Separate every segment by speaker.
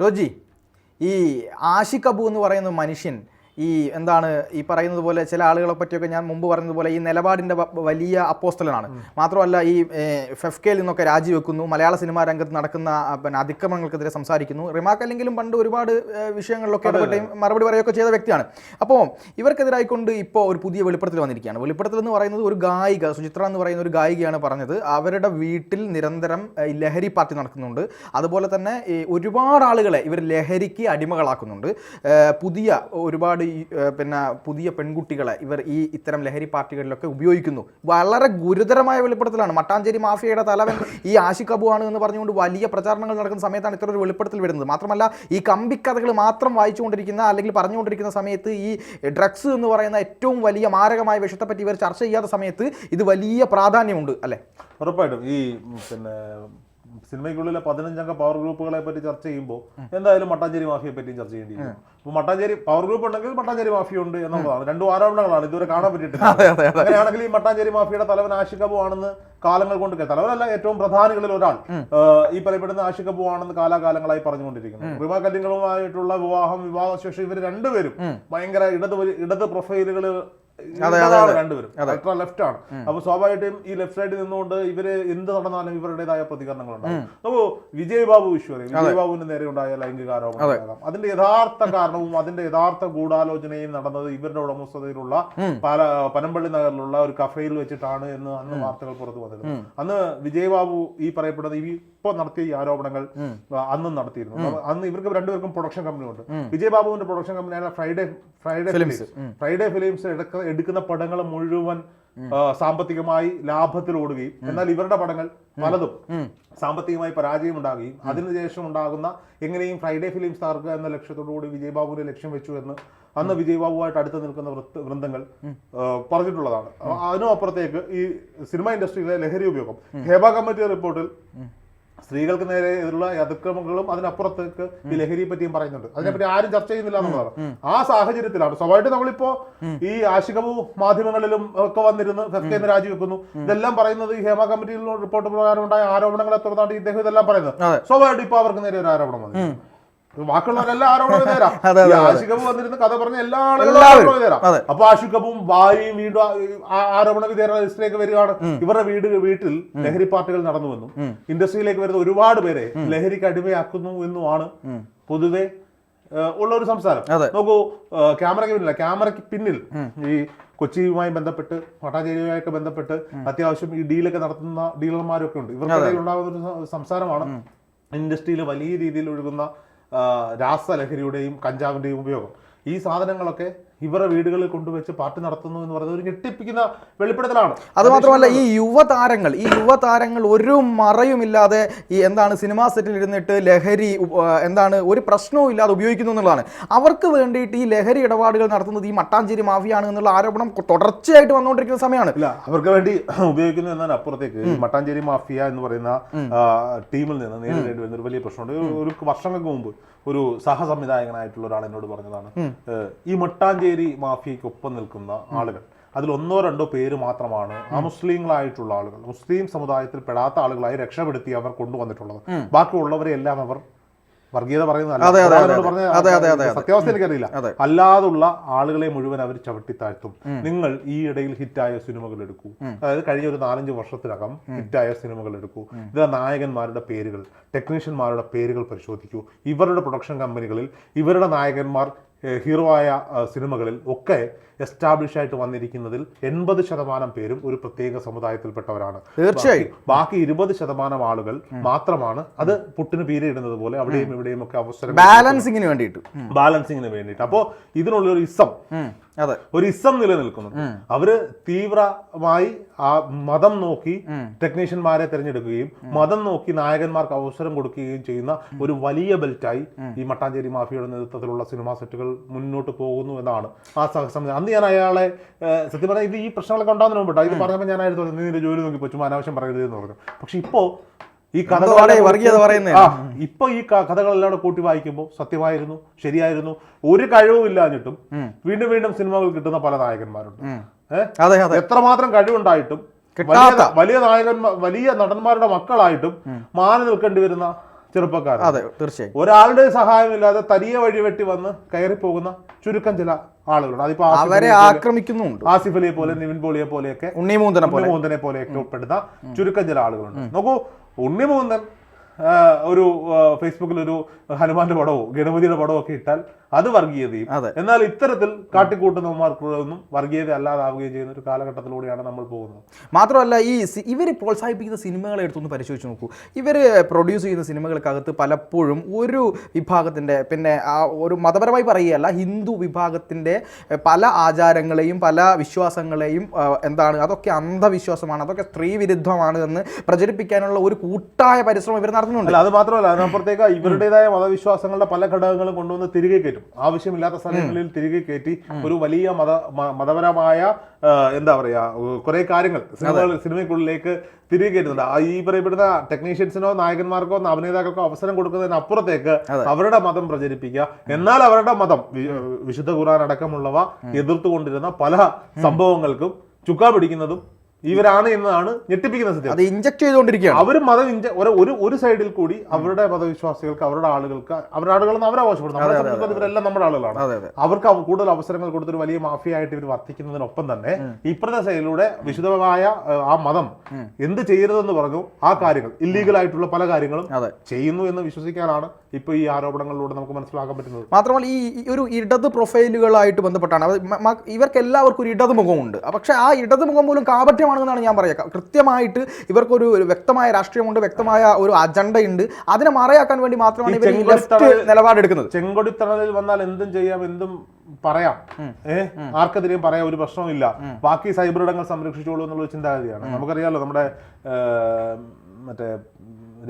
Speaker 1: റോജി ഈ അബു എന്ന് പറയുന്ന മനുഷ്യൻ ഈ എന്താണ് ഈ പറയുന്നത് പോലെ ചില ആളുകളെ പറ്റിയൊക്കെ ഞാൻ മുമ്പ് പറഞ്ഞതുപോലെ ഈ നിലപാടിന്റെ വലിയ അപ്പോസ്റ്റലാണ് മാത്രമല്ല ഈ ഫെഫ്കയിൽ നിന്നൊക്കെ രാജിവെക്കുന്നു മലയാള സിനിമാ രംഗത്ത് നടക്കുന്ന പിന്നെ അതിക്രമങ്ങൾക്കെതിരെ സംസാരിക്കുന്നു. റിമാക്ക് അല്ലെങ്കിലും പണ്ട് ഒരുപാട് വിഷയങ്ങളിലൊക്കെ ഇടപെട്ട് മറുപടി പറയുകയൊക്കെ ചെയ്ത വ്യക്തിയാണ്. അപ്പോൾ ഇവർക്കെതിരായിക്കൊണ്ട് ഇപ്പോൾ ഒരു പുതിയ വെളിപ്പെടുത്തൽ വന്നിരിക്കുകയാണ്. വെളിപ്പെടുത്തൽ എന്ന് പറയുന്നത് ഒരു ഗായിക സുചിത്ര എന്ന് പറയുന്ന ഒരു ഗായികയാണ് പറഞ്ഞത്. അവരുടെ വീട്ടിൽ നിരന്തരം ലഹരി പാർട്ടി നടക്കുന്നുണ്ട്. അതുപോലെ തന്നെ ഒരുപാട് ആളുകളെ ഇവർ ലഹരിക്ക് അടിമകളാക്കുന്നുണ്ട്. പുതിയ ഒരുപാട് ഈ, പിന്നെ പുതിയ പെൺകുട്ടികളെ ഇവർ ഈ ഇത്തരം ലഹരി പാർട്ടികളിലൊക്കെ ഉപയോഗിക്കുന്നു. വളരെ ഗുരുതരമായ വെളിപ്പെടുത്തലാണ്. മട്ടാഞ്ചേരി മാഫിയയുടെ തലവൻ ഈ അബു ആണ് എന്ന് പറഞ്ഞുകൊണ്ട് വലിയ പ്രചാരണങ്ങൾ നടക്കുന്ന സമയത്താണ് ഇത്ര ഒരു വെളിപ്പെടുത്തൽ വരുന്നത്. മാത്രമല്ല ഈ കമ്പിക്കഥകൾ മാത്രം വായിച്ചുകൊണ്ടിരിക്കുന്ന അല്ലെങ്കിൽ പറഞ്ഞുകൊണ്ടിരിക്കുന്ന സമയത്ത് ഈ ഡ്രഗ്സ് എന്ന് പറയുന്ന ഏറ്റവും വലിയ മാരകമായ വിഷയത്തെപ്പറ്റി ഇവർ ചർച്ച ചെയ്യാത്ത സമയത്ത് ഇത് വലിയ പ്രാധാന്യമുണ്ട് അല്ലേ?
Speaker 2: ഉറപ്പായിട്ടും. ഈ പിന്നെ സിനിമയ്ക്കുള്ളിലെ പതിനഞ്ചംഗ പവർ ഗ്രൂപ്പുകളെ പറ്റി ചർച്ച ചെയ്യുമ്പോൾ എന്തായാലും മട്ടാഞ്ചേരി മാഫിയെ പറ്റിയും ചർച്ച ചെയ്യേണ്ടി വരും അപ്പൊ മട്ടാഞ്ചേരി പവർ ഗ്രൂപ്പ് ഉണ്ടെങ്കിൽ മട്ടാഞ്ചേരി മാഫിയ ഉണ്ട് എന്നുള്ളതാണ്. രണ്ടും ആരോപണങ്ങളാണ്. ഇതുവരെ കാണാൻ പറ്റിയിട്ടില്ല. അങ്ങനെയാണെങ്കിൽ ഈ മട്ടാഞ്ചേരി മാഫിയുടെ തലവൻ ആഷിഖ് അബു ആണെന്ന് കാലങ്ങൾ കൊണ്ട് തലവനല്ല ഏറ്റവും പ്രധാനികളിൽ ഒരാൾ ഈ പറയപ്പെടുന്ന ആഷിഖ് അബു ആണെന്ന് കാലാകാലങ്ങളായി പറഞ്ഞുകൊണ്ടിരിക്കുന്നു. റിമ കല്ലിങ്ങളുമായിട്ടുള്ള വിവാഹം വിവാഹശേഷം ഇവർ രണ്ടുപേരും ഭയങ്കര ഇടത് ഇടത് പ്രൊഫൈലുകൾ രണ്ടുപേരും. അൾട്രാ ലെഫ്റ്റ് ആണ് അപ്പൊ സ്വാഭാവികമായിട്ടും ഈ ലെഫ്റ്റ് സൈഡിൽ നിന്നുകൊണ്ട് ഇവർ എന്ത് നടന്നാലും ഇവരുടേതായ പ്രതികരണങ്ങൾ ഉണ്ടാവും നോക്കൂ വിജയ് ബാബു വിശ്വറി വിജയ് ബാബുവിന്റെ നേരെ ഉണ്ടായ ലൈംഗിക ആരോപണം ഉണ്ടാകാം. അതിന്റെ യഥാർത്ഥ കാരണവും അതിന്റെ യഥാർത്ഥ ഗൂഢാലോചനയും നടന്നത് ഇവരുടെ ഉടമസ്ഥതയിലുള്ള പല പനമ്പള്ളി നഗറിലുള്ള ഒരു കഫയിൽ വെച്ചിട്ടാണ് എന്ന് അന്ന് വാർത്തകൾ പുറത്തു വന്നിരുന്നു അന്ന് വിജയ് ബാബു ഈ പറയപ്പെടുന്ന ഈ ഇപ്പൊ നടത്തിയ ഈ ആരോപണങ്ങൾ അന്നും നടത്തിയിരുന്നു. അന്ന് ഇവർക്ക് രണ്ടുപേർക്കും പ്രൊഡക്ഷൻ കമ്പനി ഉണ്ട് വിജയ് ബാബുവിന്റെ പ്രൊഡക്ഷൻ കമ്പനിയായ Friday Friday films Friday films എടുക്കുന്ന പടങ്ങൾ മുഴുവൻ സാമ്പത്തികമായി ലാഭത്തിൽ ഓടുകയും. എന്നാൽ ഇവരുടെ പടങ്ങൾ പലതും സാമ്പത്തികമായി പരാജയം ഉണ്ടാകുകയും അതിനുശേഷം ഉണ്ടാകുന്ന എങ്ങനെയും ഫ്രൈഡേ ഫിലിംസ് തകർക്കുക എന്ന ലക്ഷ്യത്തോടുകൂടി വിജയ് ബാബുവിനെ ലക്ഷ്യം വെച്ചു എന്ന് അന്ന് വിജയ് ബാബുവായിട്ട് അടുത്ത് നിൽക്കുന്ന വൃന്ദങ്ങൾ പറഞ്ഞിട്ടുള്ളതാണ്. അതിനും അപ്പുറത്തേക്ക് ഈ സിനിമ ഇൻഡസ്ട്രിയിലെ ലഹരി ഉപയോഗം. ഹേബ കമ്മിറ്റി റിപ്പോർട്ടിൽ സ്ത്രീകൾക്ക് നേരെ എതിരുള്ള അതിക്രമങ്ങളും അതിനപ്പുറത്തേക്ക് ഈ ലഹരിയെ പറ്റിയും പറയുന്നുണ്ട്. അതിനെപ്പറ്റി ആരും ചർച്ച ചെയ്യുന്നില്ല എന്നുള്ളതാണ്. ആ സാഹചര്യത്തിലാണ്. സ്വാഭാവികമായിട്ട് നമ്മളിപ്പോ ഈ ആശികവു മാധ്യമങ്ങളിലും ഒക്കെ വന്നിരുന്ന് ഫെഫ്കേന്ന് രാജിവെക്കുന്നു. ഇതെല്ലാം പറയുന്നത് ഈ ഹേമ കമ്മിറ്റിയിൽ റിപ്പോർട്ട് പ്രകാരം ഉണ്ടായ ആരോപണങ്ങളെ തുടർന്നാണ് ഇദ്ദേഹം ഇതെല്ലാം പറയുന്നത്.
Speaker 1: സ്വാഭാവികം
Speaker 2: സ്വാഭാവികമായിട്ട് ഇപ്പൊ അവർക്ക് നേരെ ഒരു ആരോപണം വന്നു ബാക്കിയുള്ളവരെല്ലാം വന്നിരുന്ന കഥ പറഞ്ഞ എല്ലാ ആളുകളും. അപ്പൊ ആഷിഖ് അബുവും ഭാര്യയും വീണ്ടും ആരോപണ വിധേയർ രജിസ്റ്ററിലേക്ക് വരികയാണ് ഇവരുടെ വീട് വീട്ടിൽ ലഹരി പാർട്ടികൾ നടന്നുവെന്നും ഇൻഡസ്ട്രിയിലേക്ക് വരുന്ന ഒരുപാട് പേരെ ലഹരിക്ക് അടിമയാക്കുന്നു എന്നുമാണ് പൊതുവെ ഉള്ള ഒരു സംസാരം. നോക്കൂ ക്യാമറയ്ക്ക് പിന്നില്ല ക്യാമറയ്ക്ക് പിന്നിൽ ഈ കൊച്ചിയുമായി ബന്ധപ്പെട്ട് മട്ടാഞ്ചേരിയുമായൊക്കെ ബന്ധപ്പെട്ട് അത്യാവശ്യം ഈ ഡീലൊക്കെ നടത്തുന്ന ഡീലർമാരൊക്കെ ഉണ്ട്. ഇവർക്കിടയിൽ ഉണ്ടാകുന്ന ഒരു സംസാരമാണ് ഇൻഡസ്ട്രിയിൽ വലിയ രീതിയിൽ ഒഴുകുന്ന രാസലഹരിയുടെയും കഞ്ചാവിന്റെയും ഉപയോഗം. ഈ സാധനങ്ങളൊക്കെ ഇവരുടെ വീടുകളിൽ കൊണ്ടുവച്ച് പാർട്ടി നടത്തുന്നു എന്ന് പറയുന്നത് ഒരു ഞെട്ടിപ്പിക്കുന്ന വെളിപ്പെടുത്തലാണ്.
Speaker 1: അത് മാത്രമല്ല ഈ യുവതാരങ്ങൾ ഈ യുവതാരങ്ങൾ ഒരു മറയുമില്ലാതെ ഈ എന്താണ് സിനിമാ സെറ്റിൽ ഇരുന്നിട്ട് ലഹരി എന്താണ് ഒരു പ്രശ്നവും ഇല്ലാതെ ഉപയോഗിക്കുന്നു എന്നുള്ളതാണ്. അവർക്ക് വേണ്ടിയിട്ട് ഈ ലഹരി ഇടപാടുകൾ നടത്തുന്നത് ഈ മട്ടാഞ്ചേരി മാഫിയാണ് എന്നുള്ള ആരോപണം തുടർച്ചയായിട്ട് വന്നുകൊണ്ടിരിക്കുന്ന സമയമാണ്.
Speaker 2: ഇല്ല അവർക്ക് വേണ്ടി ഉപയോഗിക്കുന്നു എന്നതിന് അപ്പുറത്തേക്ക് മട്ടാഞ്ചേരി മാഫിയ എന്ന് പറയുന്ന ടീമിൽ നിന്ന് നേരിടേണ്ടി വരുന്ന ഒരു വലിയ പ്രശ്നമുണ്ട്. ഒരു- ഒരു വർഷങ്ങൾക്ക് മുമ്പ് ഒരു സഹസംവിധായകനായിട്ടുള്ള ഒരാൾ എന്നോട് പറഞ്ഞതാണ് ഈ മട്ടാഞ്ചേരി മാഫിയയ്ക്കൊപ്പം നിൽക്കുന്ന ആളുകൾ. അതിൽ ഒന്നോ രണ്ടോ പേര് മാത്രമാണ് അമുസ്ലിങ്ങളായിട്ടുള്ള മുസ്ലിങ്ങളായിട്ടുള്ള ആളുകൾ. മുസ്ലിം സമുദായത്തിൽ പെടാത്ത ആളുകളായി രക്ഷപ്പെടുത്തി അവർ കൊണ്ടുവന്നിട്ടുള്ളത്. ബാക്കിയുള്ളവരെ എല്ലാം അവർ വർഗീയത പറയുന്നതല്ല. സത്യാവസ്ഥ എനിക്കറിയില്ല. അല്ലാതുള്ള ആളുകളെ മുഴുവൻ അവർ ചവിട്ടിത്താഴ്ത്തും. നിങ്ങൾ ഈ ഇടയിൽ ഹിറ്റായ സിനിമകൾ എടുക്കൂ. അതായത് കഴിഞ്ഞ ഒരു നാലഞ്ച് വർഷത്തിനകം ഹിറ്റായ സിനിമകൾ എടുക്കൂ. ഇത് നായകന്മാരുടെ പേരുകൾ ടെക്നീഷ്യന്മാരുടെ പേരുകൾ പരിശോധിക്കൂ. ഇവരുടെ പ്രൊഡക്ഷൻ കമ്പനികളിൽ ഇവരുടെ നായകന്മാർ ഹീറോ ആയ സിനിമകളിൽ ഒക്കെ എസ്റ്റാബ്ലിഷ് ആയിട്ട് വന്നിരിക്കുന്നതിൽ എൺപത് ശതമാനം പേരും ഒരു പ്രത്യേക സമുദായത്തിൽപ്പെട്ടവരാണ്.
Speaker 1: തീർച്ചയായും.
Speaker 2: ബാക്കി- ഇരുപത് ശതമാനം ആളുകൾ മാത്രമാണ് അത് പുട്ടിന് പീരയിടുന്നത് പോലെ അവിടെയും ഇവിടെയും ഒക്കെ അവസരം
Speaker 1: ബാലൻസിങ്ങിന് വേണ്ടിയിട്ട്.
Speaker 2: ബാലൻസിങ്ങിന് വേണ്ടിയിട്ട്. അപ്പോ ഇതിനുള്ളൊരു ഇസം ഒരു ഇസം നിലനിൽക്കുന്നുണ്ട് അവർ തീവ്രമായി ആ മതം നോക്കി ടെക്നീഷ്യന്മാരെ തിരഞ്ഞെടുക്കുകയും മതം നോക്കി നായകന്മാർക്ക് അവസരം കൊടുക്കുകയും ചെയ്യുന്ന ഒരു വലിയ ബെൽറ്റായി ഈ മട്ടാഞ്ചേരി മാഫിയയുടെ നേതൃത്വത്തിലുള്ള സിനിമാ സെറ്റുകൾ മുന്നോട്ട് പോകുന്നു എന്നാണ് ആ സഹസം അന്ന് ഞാൻ അയാളെ സത്യം പറഞ്ഞാൽ ഇത് ഈ പ്രശ്നങ്ങളൊക്കെ ഉണ്ടാകുന്നതിന് മുമ്പ് ഇത് പറഞ്ഞപ്പോൾ ഞാൻ ആയിരുന്നു നീ നിന്റെ ജോലി നോക്കി പറ്റും അനാവശ്യം പറയരുത് എന്ന് പറഞ്ഞു. പക്ഷെ ഇപ്പോ ഈ കഥകൾ
Speaker 1: വർഗീയത പറയുന്നത്
Speaker 2: ആ ഇപ്പൊ ഈ കഥകളെല്ലാം കൂടെ കൂട്ടി വായിക്കുമ്പോൾ സത്യമായിരുന്നു ശരിയായിരുന്നു ഒരു കഴിവും ഇല്ലാഞ്ഞിട്ടും വീണ്ടും വീണ്ടും സിനിമകൾ കിട്ടുന്ന പല നായകന്മാരുണ്ട്. ഏഹ് എത്രമാത്രം കഴിവുണ്ടായിട്ടും വലിയ വലിയ നായകന്മാർ വലിയ നടന്മാരുടെ മക്കളായിട്ടും മാറി നിൽക്കേണ്ടി വരുന്ന ചെറുപ്പക്കാർ
Speaker 1: അതെ തീർച്ചയായും.
Speaker 2: ഒരാളുടെ സഹായമില്ലാതെ തനിയെ വഴി വെട്ടി വന്ന് കയറി പോകുന്ന ചുരുക്കം ചില ആളുകളുണ്ട് അതിപ്പോ
Speaker 1: അവരെ ആക്രമിക്കുന്നുണ്ട്.
Speaker 2: ആസിഫ് അലിയെ പോലെ നിവിൻ പോളിയെ പോലെയൊക്കെ
Speaker 1: ഉണ്ണിമൂന്തനെ പോലെ.
Speaker 2: മൂന്തനെ പോലെയൊക്കെ ഉൾപ്പെടുന്ന ചുരുക്കം ചില ആളുകളുണ്ട്. നോക്കൂ ഉണ്ണിമൂന്തൻ ഒരു ഫേസ്ബുക്കിൽ ഒരു ഹനുമാന്റെ പടവും ഗണപതിയുടെ പടവും ഒക്കെ ഇട്ടാൽ അത് വർഗീയതയും. എന്നാൽ ഇത്തരത്തിൽ കാട്ടിക്കൂട്ടുന്നവന്മാർക്കൊന്നും വർഗീയത അല്ലാതാവുകയും ചെയ്യുന്ന ഒരു കാലഘട്ടത്തിലൂടെയാണ് നമ്മൾ പോകുന്നത്.
Speaker 1: മാത്രമല്ല ഈ ഇവർ പ്രോത്സാഹിപ്പിക്കുന്ന സിനിമകളെ എടുത്തൊന്ന് പരിശോധിച്ച് നോക്കൂ. ഇവർ പ്രൊഡ്യൂസ് ചെയ്യുന്ന സിനിമകൾക്കകത്ത് പലപ്പോഴും ഒരു വിഭാഗത്തിന്റെ പിന്നെ ആ ഒരു മതപരമായി പറയുകയല്ല ഹിന്ദു വിഭാഗത്തിന്റെ പല ആചാരങ്ങളെയും പല വിശ്വാസങ്ങളെയും എന്താണ് അതൊക്കെ അന്ധവിശ്വാസമാണ് അതൊക്കെ സ്ത്രീ വിരുദ്ധമാണ് എന്ന് പ്രചരിപ്പിക്കാനുള്ള ഒരു കൂട്ടായ പരിശ്രമം ഇവർ നടത്തുന്നുണ്ട്.
Speaker 2: അത് മാത്രമല്ല അതിനപ്പുറത്തേക്ക് ഇവരുടേതായ മതവിശ്വാസങ്ങളുടെ പല ഘടകങ്ങളും കൊണ്ടുവന്ന് തിരികെ കയറ്റും. ആവശ്യമില്ലാത്ത സ്ഥലങ്ങളിൽ തിരികെ കയറ്റി ഒരു വലിയ മത മതപരമായ എന്താ പറയാ കുറെ കാര്യങ്ങൾ സിനിമകൾ സിനിമയ്ക്കുള്ളിലേക്ക് തിരികെ കയറ്റുന്നുണ്ട്. ഈ പറയപ്പെടുന്ന ടെക്നീഷ്യൻസിനോ നായകന്മാർക്കോ അഭിനേതാക്കൾക്കോ അവസരം കൊടുക്കുന്നതിന് അപ്പുറത്തേക്ക് അവരുടെ മതം പ്രചരിപ്പിക്കുക. എന്നാൽ അവരുടെ മതം വിശുദ്ധ ഖുർആൻ അടക്കമുള്ളവ എതിർത്തുകൊണ്ടിരുന്ന പല സംഭവങ്ങൾക്കും ചുക്കാ പിടിക്കുന്നതും ഇവരാണ് എന്നതാണ് ഞെട്ടിപ്പിക്കുന്ന സത്യം.
Speaker 1: അത് ഇഞ്ചക്ട് ചെയ്തുകൊണ്ടിരിക്കുകയാണ്.
Speaker 2: അവർ മതം ഇഞ്ച ഒരു ഒരു- സൈഡിൽ കൂടി അവരുടെ മതവിശ്വാസികൾക്ക് അവരുടെ ആളുകൾക്ക് അവരുടെ ആളുകളെന്ന് അവരെ ആവശ്യപ്പെടുന്നു. ഇവരെല്ലാം നമ്മുടെ ആളുകളാണ്. അവർക്ക് അവ- കൂടുതൽ അവസരങ്ങൾ കൊടുത്തൊരു വലിയ മാഫിയായിട്ട് ഇവർ വർത്തിക്കുന്നതിനൊപ്പം തന്നെ ഇപ്പഴത്തെ സൈഡിലൂടെ വിശുദ്ധമായ ആ മതം എന്ത് ചെയ്യരുതെന്ന് പറഞ്ഞു ആ കാര്യങ്ങൾ. ഇല്ലീഗൽ ആയിട്ടുള്ള പല കാര്യങ്ങളും ചെയ്യുന്നു എന്ന് വിശ്വസിക്കാനാണ് ഇപ്പൊ ഈ ആരോപണങ്ങളിലൂടെ നമുക്ക് മനസ്സിലാക്കാൻ പറ്റുന്നത്.
Speaker 1: മാത്രമല്ല ഈ ഒരു ഇടത് പ്രൊഫൈലുകളായിട്ട് ബന്ധപ്പെട്ടാണ്. ഇവർക്ക് എല്ലാവർക്കും ഒരു ഇടത് മുഖമുണ്ട് ആ, ഇടതുമുഖം ആ ഇടത് മുഖം പോലും കാപട്യമാണെന്നാണ് ഞാൻ പറയുക. കൃത്യമായിട്ട് ഇവർക്കൊരു വ്യക്തമായ രാഷ്ട്രീയമുണ്ട് വ്യക്തമായ ഒരു അജണ്ടയുണ്ട്. അതിനെ മറയാക്കാൻ വേണ്ടി മാത്രമാണ് ഇവർ ലെഫ്റ്റ് നിലപാടെടുക്കുന്നത്
Speaker 2: ചെങ്കൊടിത്തണലിൽ വന്നാൽ എന്തും ചെയ്യാം എന്തും പറയാം. ഏഹ് ആർക്കെതിരെയും പറയാം ഒരു പ്രശ്നവുമില്ല. ബാക്കി സൈബർ ഇടങ്ങൾ സംരക്ഷിച്ചോളൂ എന്നുള്ള ചിന്താഗതിയാണ്. നമുക്കറിയാമല്ലോ നമ്മുടെ മറ്റേ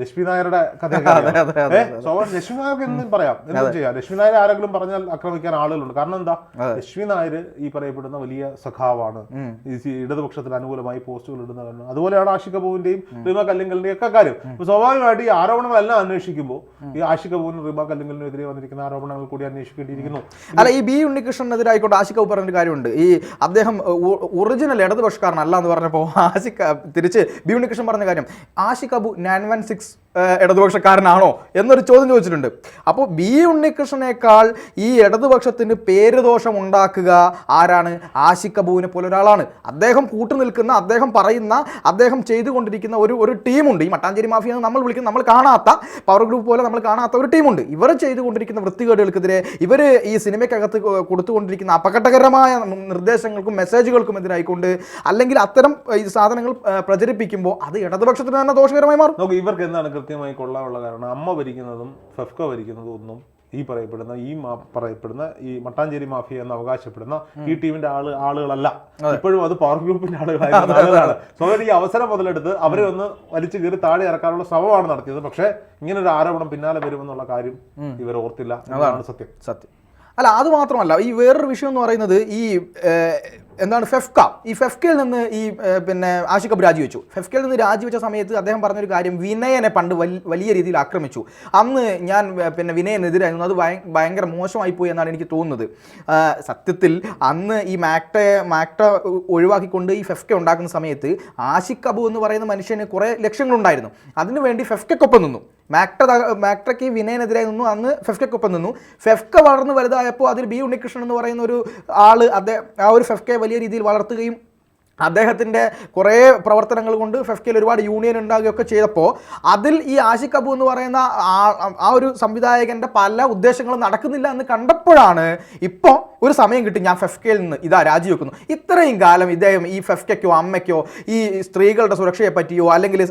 Speaker 2: രശ്മി നായരുടെ കഥയൊക്കെ സോ ലക്ഷ്മി രശ്മി നായർക്ക് എന്തും പറയാം. എന്തും ചെയ്യാം. രശ്മി നായർ ആരെങ്കിലും പറഞ്ഞാൽ ആക്രമിക്കാൻ ആളുകളുണ്ട്. കാരണം എന്താ? രശ്മി നായർ ഈ പറയപ്പെടുന്ന വലിയ സഖാവാണ്. ഇടതുപക്ഷത്തിന് അനുകൂലമായി പോസ്റ്റുകൾ ഇടുന്നതാണ് അതുപോലെയാണ് ആഷിക് കപൂറിന്റെയും റിമ കല്ലിങ്കലിന്റെയും ഒക്കെ കാര്യം. സ്വാഭാവികമായിട്ട് ഈ ആരോപണങ്ങളെല്ലാം അന്വേഷിക്കുമ്പോൾ ഈ ആഷിക് കപൂറിനും റിമ കല്ലിങ്കലിനെതിരെ വന്നിരിക്കുന്ന ആരോപണങ്ങൾ കൂടി അന്വേഷിക്കേണ്ടിയിരിക്കുന്നു.
Speaker 1: അല്ല ഈ ബി ഉണ്ണികൃഷ്ണനെതിരായിക്കോട്ടെ ആഷിഖ് കപൂർ പറഞ്ഞൊരു കാര്യമുണ്ട്. ഈ അദ്ദേഹം ഒറിജിനൽ ഇടതുപക്ഷക്കാരനല്ല എന്ന് പറഞ്ഞപ്പോൾ ആഷിഖ് തിരിച്ച് ബി ഉണ്ണികൃഷ്ണൻ പറഞ്ഞ കാര്യം. Ashiq Kapoor nine one six Thanks. ഇടതുപക്ഷക്കാരനാണോ എന്നൊരു ചോദ്യം ചോദിച്ചിട്ടുണ്ട്. അപ്പോൾ ബി ഉണ്ണികൃഷ്ണനേക്കാൾ ഈ ഇടതുപക്ഷത്തിന് പേരുദോഷം ഉണ്ടാക്കുക ആരാണ്? ആഷിഖ് കപൂറിനെ പോലെ ഒരാളാണ് അദ്ദേഹം കൂട്ടുനിൽക്കുന്ന അദ്ദേഹം പറയുന്ന അദ്ദേഹം ചെയ്തുകൊണ്ടിരിക്കുന്ന ഒരു ഒരു ടീമുണ്ട്. ഈ മട്ടാഞ്ചേരി മാഫിയ എന്ന് നമ്മൾ വിളിക്കുന്ന നമ്മൾ കാണാത്ത പവർ ഗ്രൂപ്പ് പോലെ നമ്മൾ കാണാത്ത ഒരു ടീമുണ്ട്. ഇവർ ചെയ്തുകൊണ്ടിരിക്കുന്ന വൃത്തികേടുകൾക്കെതിരെ ഇവർ ഈ സിനിമയ്ക്കകത്ത് കൊടുത്തുകൊണ്ടിരിക്കുന്ന അപകടകരമായ നിർദ്ദേശങ്ങൾക്കും മെസ്സേജുകൾക്കും എതിരായിക്കൊണ്ട് അല്ലെങ്കിൽ അത്തരം സാധനങ്ങൾ പ്രചരിപ്പിക്കുമ്പോൾ അത് ഇടതുപക്ഷത്തിന് തന്നെ ദോഷകരമായി മാറും.
Speaker 2: ഇവർക്ക് എന്താണ് കൃത്യമായി കൊള്ളാനുള്ള കാരണം അമ്മ ഭരിക്കുന്നതും ഫെഫ്ക ഭരിക്കുന്നതും ഒന്നും ഈ പറയപ്പെടുന്ന ഈ മാ- പറയപ്പെടുന്ന ഈ മട്ടാഞ്ചേരി മാഫിയ എന്ന് അവകാശപ്പെടുന്ന ഈ ടീമിന്റെ ആൾ ആളുകളല്ല. ഇപ്പോഴും അത് പവർ ഗ്രൂപ്പിന്റെ ആളുകളാണ് സ്വയം ഈ അവസരം മുതലെടുത്ത് അവരെ ഒന്ന് വലിച്ചു കയറി താഴെ ഇറക്കാനുള്ള ശ്രമമാണ് നടത്തിയത്. പക്ഷേ ഇങ്ങനെ ഒരു ആരോപണം പിന്നാലെ വരുമെന്നുള്ള കാര്യം ഇവർ ഓർത്തില്ല. അതാണ് സത്യം.
Speaker 1: സത്യം. അല്ല അത് മാത്രമല്ല ഈ വേറൊരു വിഷയം എന്ന് പറയുന്നത് ഈ എന്താണ് ഫെഫ്ക. ഈ ഫെഫ്കയിൽ നിന്ന് ഈ പിന്നെ ആഷിഖ് കബ് രാജിവെച്ചു ഫെഫ്കയിൽ നിന്ന് രാജിവെച്ച സമയത്ത് അദ്ദേഹം പറഞ്ഞൊരു കാര്യം വിനയനെ പണ്ട് വലിയ രീതിയിൽ ആക്രമിച്ചു. അന്ന് ഞാൻ പിന്നെ വിനയനെതിരായിരുന്നു. അത് ഭയ- ഭയങ്കര മോശമായി പോയി എന്നാണ് എനിക്ക് തോന്നുന്നത്. സത്യത്തിൽ അന്ന് ഈ മാക്ട മാക്ട ഒഴിവാക്കിക്കൊണ്ട് ഈ ഫെഫ്ക ഉണ്ടാക്കുന്ന സമയത്ത് ആഷിഖ് കബു എന്ന് പറയുന്ന മനുഷ്യന് കുറേ ലക്ഷ്യങ്ങളുണ്ടായിരുന്നു അതിനുവേണ്ടി ഫെഫ്കയ്ക്കൊപ്പം നിന്നു. മാക്ട മാക്ടയ്ക്ക് വിനയനെതിരായി നിന്നു. അന്ന് ഫെഫ്കയ്ക്കൊപ്പം നിന്നു. ഫെഫ്ക വളർന്ന് വലുതായപ്പോൾ അതിൽ ബി ഉണ്ണികൃഷ്ണൻ എന്ന് പറയുന്ന ഒരു ആൾ അദ്ദേഹം ആ ഒരു ഫെഫ്കയെ വലിയ രീതിയിൽ വളർത്തുകയും അദ്ദേഹത്തിന്റെ കുറേ പ്രവർത്തനങ്ങൾ കൊണ്ട് ഫെഫ്കയിൽ ഒരുപാട് യൂണിയൻ ഉണ്ടാകുകയൊക്കെ ചെയ്തപ്പോൾ അതിൽ ഈ ആഷിഖ് എന്ന് പറയുന്ന ആ- ഒരു സംവിധായകന്റെ പല ഉദ്ദേശങ്ങളും നടക്കുന്നില്ല എന്ന് കണ്ടപ്പോഴാണ് ഇപ്പോൾ ഒരു സമയം കിട്ടി ഞാൻ ഫെഫ്കയിൽ നിന്ന് ഇതാ രാജിവെക്കുന്നു. ഇത്രയും കാലം ഇദ്ദേഹം ഈ ഫെഫ്കയ്ക്കോ അമ്മയ്ക്കോ ഈ സ്ത്രീകളുടെ സുരക്ഷയെ പറ്റിയോ അല്ലെങ്കിൽ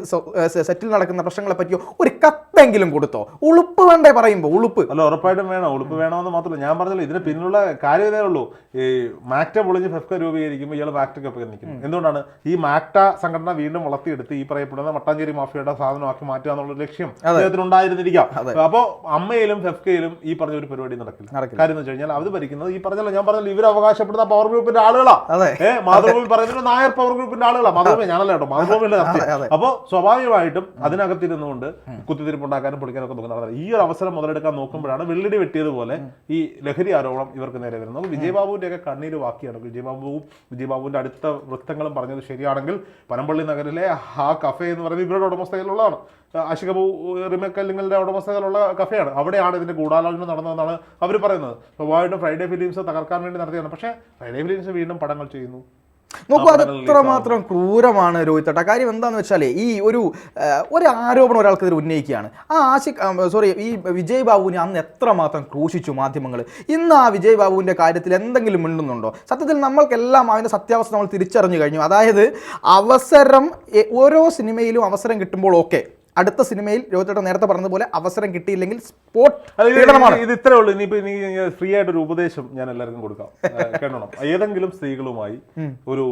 Speaker 1: സെറ്റിൽ നടക്കുന്ന പ്രശ്നങ്ങളെ പറ്റിയോ ഒരു കത്തെങ്കിലും കൊടുത്തോ? ഉളുപ്പ് വേണ്ടേ പറയുമ്പോൾ ഉളുപ്പ്.
Speaker 2: അല്ല ഉറപ്പായിട്ടും വേണം. ഉളുപ്പ് വേണമെന്ന് മാത്രമല്ല ഞാൻ പറഞ്ഞല്ലോ ഇതിന് പിന്നിലുള്ള കാര്യം ഇതേ ഉള്ളൂ. ഈ മാറ്റം പൊളിഞ്ഞ് ഫെഫ്ക രൂപീകരിക്കുമ്പോൾ ഇയാൾ മാക്ടയ്ക്കൊപ്പം നിൽക്കുന്നു. എന്തുകൊണ്ടാണ്? ഈ മാക്ട സംഘടന വീണ്ടും വളർത്തിയെടുത്ത് ഈ പറയപ്പെടുന്ന മട്ടാഞ്ചേരി മാഫിയയുടെ സാധനമാക്കി മാറ്റുക എന്നുള്ള ലക്ഷ്യം അദ്ദേഹത്തിന് ഉണ്ടായിരുന്നിരിക്കാം അപ്പോ അമ്മയിലും ഫെഫ്കയിലും ഈ പറഞ്ഞ ഒരു പരിപാടി നടക്കില്ല. കാര്യം എന്ന് വെച്ച് കഴിഞ്ഞാൽ അത് ഭരിക്കുന്നത് ഈ പറഞ്ഞല്ലോ ഞാൻ പറഞ്ഞല്ലോ ഇവർ അവകാശപ്പെടുന്ന പവർ ഗ്രൂപ്പിന്റെ ആളുകളാ. ഏഹ് മാതൃഭൂമി പറയുന്നത് നായർ പവർ ഗ്രൂപ്പിന്റെ ആളുകളാ. മാതൃഭൂമി ഞാനല്ല കേട്ടോ മാതൃഭൂമിയുടെ അപ്പോൾ സ്വാഭാവികമായിട്ടും അതിനകത്തിരുന്നുകൊണ്ട് കുത്തിത്തിരിപ്പുണ്ടാക്കാനും പൊളിക്കാനും ഒക്കെ നോക്കുന്നത് ഈ ഒരു അവസരം മുതലെടുക്കാൻ നോക്കുമ്പോഴാണ് വെള്ളിടി വെട്ടിയതുപോലെ ഈ ലഹരി ആരോപണം ഇവർക്ക് നേരെ വരുന്നത്. വിജയബാബുവിന്റെ ഒക്കെ കണ്ണീര് വാക്കിയാണ്. വിജയബാബുവും വിജയബാബുവിന്റെ അടുത്ത വൃത്ത വൃത്തങ്ങളും പറഞ്ഞത് ശരിയാണെങ്കിൽ പനമ്പള്ളി നഗരിലെ ആ കഫേ എന്ന് പറയുന്നത് ഇവരുടെ ഉടമസ്ഥയിലുള്ളതാണ് അശികബു റിമക്കല്ലിങ്ങളുടെ ഉടമസ്ഥയിലുള്ള കഫേയാണ്. അവിടെയാണ് ഇതിന്റെ ഗൂഢാലോചന നടന്നതെന്നാണ് അവർ പറയുന്നത്. സ്വാഭാവികമായിട്ടും ഫ്രൈഡേ ഫിലിംസ് തകർക്കാൻ വേണ്ടി നടത്തിയാണ് പക്ഷേ ഫ്രൈഡേ ഫിലിംസ് വീണ്ടും പടങ്ങൾ ചെയ്യുന്നു.
Speaker 1: നോക്കൂ അത് എത്രമാത്രം ക്രൂരമാണ് രോഹിത്തട്ട കാര്യം എന്താണെന്ന് വെച്ചാൽ ഈ ഒരു ഒരു ആരോപണം ഒരാൾക്കെതിരെ ഉന്നയിക്കുകയാണ്. ആ ആശിക് സോറി ഈ വിജയ് ബാബുവിനെ അന്ന് എത്രമാത്രം ക്രൂശിച്ചു മാധ്യമങ്ങൾ ഇന്ന് ആ വിജയ് ബാബുവിന്റെ കാര്യത്തിൽ എന്തെങ്കിലും മിണ്ടുന്നുണ്ടോ? സത്യത്തിൽ നമ്മൾക്കെല്ലാം അതിന്റെ സത്യാവസ്ഥ നമ്മൾ തിരിച്ചറിഞ്ഞു കഴിഞ്ഞു. അതായത് അവസരം ഓരോ സിനിമയിലും അവസരം കിട്ടുമ്പോൾ ഓക്കെ. അടുത്ത സിനിമയിൽ രോഹിത്തേട്ട നേരത്തെ പറഞ്ഞതുപോലെ അവസരം കിട്ടിയില്ലെങ്കിൽ സ്പോട്ട്
Speaker 2: ഇത് ഇത് ഇത്രേ ഉള്ളൂ. ഇനിയിപ്പോ ഇനി ഫ്രീ ആയിട്ട് ഒരു ഉപദേശം ഞാൻ എല്ലാവർക്കും കൊടുക്കാം. കേട്ടോ കേട്ടോണം ഏതെങ്കിലും സ്ത്രീകളുമായി ഒരു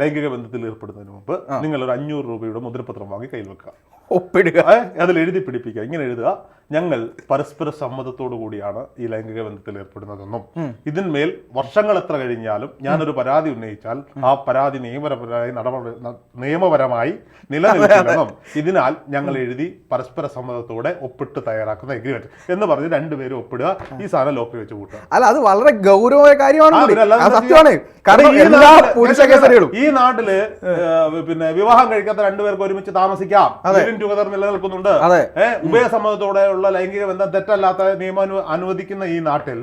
Speaker 2: ലൈംഗിക ബന്ധത്തിൽ ഏർപ്പെടുന്നതിന് മുമ്പ് നിങ്ങൾ ഒരു അഞ്ഞൂറ് രൂപയുടെ മുദ്രപത്രം വാങ്ങി കയ്യിൽ വെക്കുക.
Speaker 1: ഒപ്പിടുക.
Speaker 2: അതിൽ എഴുതി പിടിപ്പിക്കുക. ഇങ്ങനെ എഴുതുക. ഞങ്ങൾ പരസ്പര സമ്മതത്തോടു കൂടിയാണ് ഈ ലൈംഗിക ബന്ധത്തിൽ ഏർപ്പെടുന്നതെന്നും ഇതിന്മേൽ വർഷങ്ങൾ എത്ര കഴിഞ്ഞാലും ഞാനൊരു പരാതി ഉന്നയിച്ചാൽ ആ പരാതി നിയമപരമായി നടപടി നിയമപരമായി നിലനിൽക്കില്ലെന്നും ഇതിനാൽ ഞങ്ങൾ എഴുതി പരസ്പര സമ്മതത്തോടെ ഒപ്പിട്ട് തയ്യാറാക്കുന്ന എഗ്രിമെന്റ് എന്ന് പറഞ്ഞ് രണ്ടുപേരും ഒപ്പിടുക ഈ സാധനം ലോക്കറി വെച്ച് കൂട്ടുക.
Speaker 1: അല്ല അത് വളരെ ഗൗരവമായ കാര്യമാണ്
Speaker 2: ഈ നാട്ടിൽ പിന്നെ വിവാഹം കഴിക്കാത്ത രണ്ടുപേർക്ക് ഒരുമിച്ച് താമസിക്കാം. നിലനിൽക്കുന്നുണ്ട്.
Speaker 1: അതെ.
Speaker 2: ഉഭയസമ്മതത്തോടെയുള്ള ലൈംഗിക ബന്ധം തെറ്റല്ലാത്ത നിയമം അനു- അനുവദിക്കുന്ന ഈ നാട്ടിൽ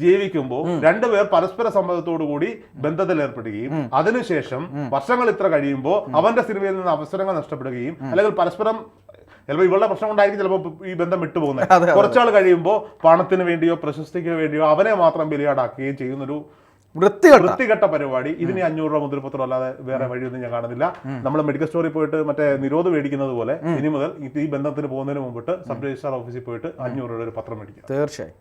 Speaker 2: ജീവിക്കുമ്പോൾ രണ്ടുപേർ പരസ്പര സമ്മതത്തോടു കൂടി ബന്ധത്തിൽ ഏർപ്പെടുകയും അതിനുശേഷം വർഷങ്ങൾ ഇത്ര കഴിയുമ്പോൾ അവന്റെ സിനിമയിൽ നിന്ന് അവസരങ്ങൾ നഷ്ടപ്പെടുകയും അല്ലെങ്കിൽ പരസ്പരം ചിലപ്പോൾ ഇവളുടെ പ്രശ്നം കൊണ്ടായിരിക്കും ചിലപ്പോൾ ഈ ബന്ധം വിട്ടുപോകുന്നത്. കുറച്ചാൾ കഴിയുമ്പോൾ പണത്തിന് വേണ്ടിയോ പ്രശസ്തിക്ക് വേണ്ടിയോ അവനെ മാത്രം ബലിയാടാക്കുകയും ചെയ്യുന്നൊരു വൃത്തികെട്ട. പരിപാടി. ഇതിന് അഞ്ഞൂറ് രൂപ മുദ്രപത്രം അല്ലാതെ വേറെ വഴിയൊന്നും ഞാൻ കാണുന്നില്ല. നമ്മൾ മെഡിക്കൽ സ്റ്റോറിൽ പോയിട്ട് മറ്റേ നിരോധ മേടിക്കുന്നത് പോലെ ഇനി മുതൽ ഈ ബന്ധത്തിന് പോകുന്നതിന് മുമ്പിട്ട് സബ് രജിസ്ട്രാർ ഓഫീസിൽ പോയിട്ട് അഞ്ഞൂറ് രൂപ ഒരു പത്രം മേടിക്കുക.
Speaker 1: തീർച്ചയായും.